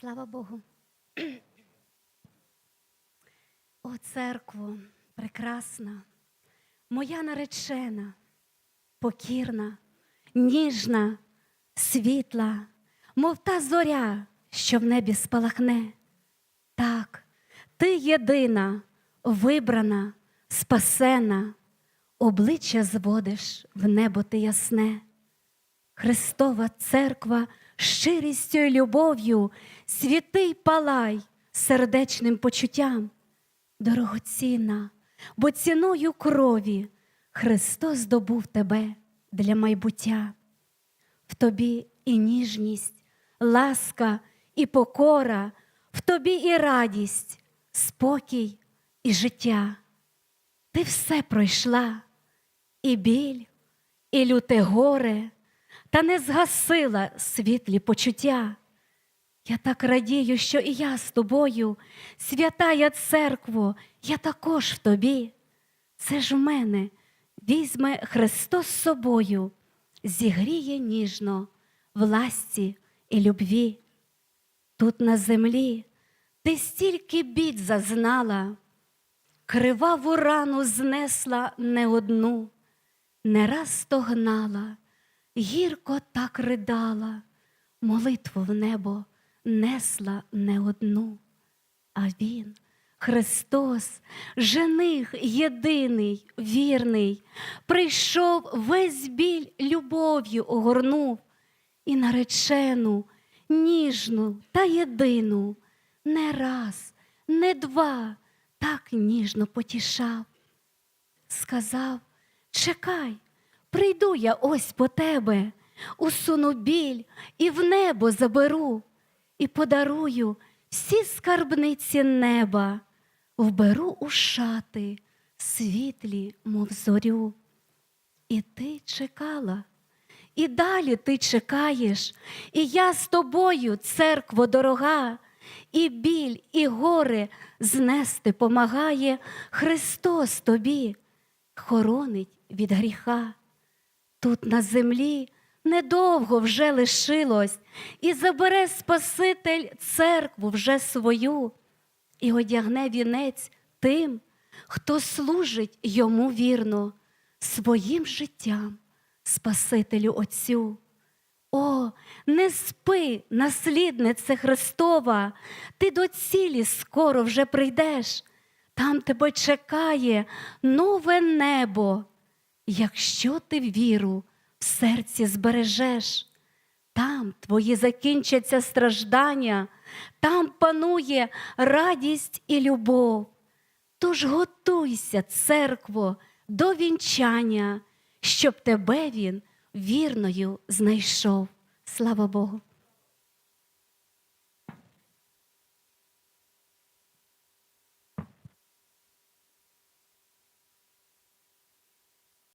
Слава Богу. О, церкво, прекрасна, моя наречена, покірна, ніжна, світла, мов та зоря, що в небі спалахне. Так, ти єдина, вибрана, спасена, обличчя зводиш в небо ти ясне. Христова церква щирістю й любов'ю, святий палай сердечним почуттям. Дорогоцінна, бо ціною крові Христос здобув тебе для майбуття. В тобі і ніжність, ласка і покора, в тобі і радість, спокій і життя. Ти все пройшла, і біль, і люте горе, та не згасила світлі почуття. Я так радію, що і я з тобою, святая церкво, я також в тобі. Це ж в мене візьме Христос з собою, зігріє ніжно в ласті і любві. Тут на землі ти стільки бід зазнала, криваву рану знесла не одну, не раз стогнала, гірко так ридала, молитву в небо несла не одну. А він, Христос, жених єдиний, вірний, прийшов весь біль любов'ю огорнув і наречену, ніжну та єдину, не раз, не два, так ніжно потішав. Сказав: Чекай, прийду я ось по тебе, усуну біль і в небо заберу, і подарую всі скарбниці неба, вберу у шати світлі, мов зорю. І ти чекала, і далі ти чекаєш, і я з тобою, церкво дорога, і біль, і горе знести помагає Христос тобі, хоронить від гріха. Тут на землі недовго вже лишилось, і забере Спаситель церкву вже свою, і одягне вінець тим, хто служить йому вірно, своїм життям, Спасителю Отцю. О, не спи, насліднице Христова, ти до цілі скоро вже прийдеш, там тебе чекає нове небо, якщо ти віру в серці збережеш. Там твої закінчаться страждання, там панує радість і любов. Тож готуйся, церкво, до вінчання, щоб тебе він вірною знайшов. Слава Богу.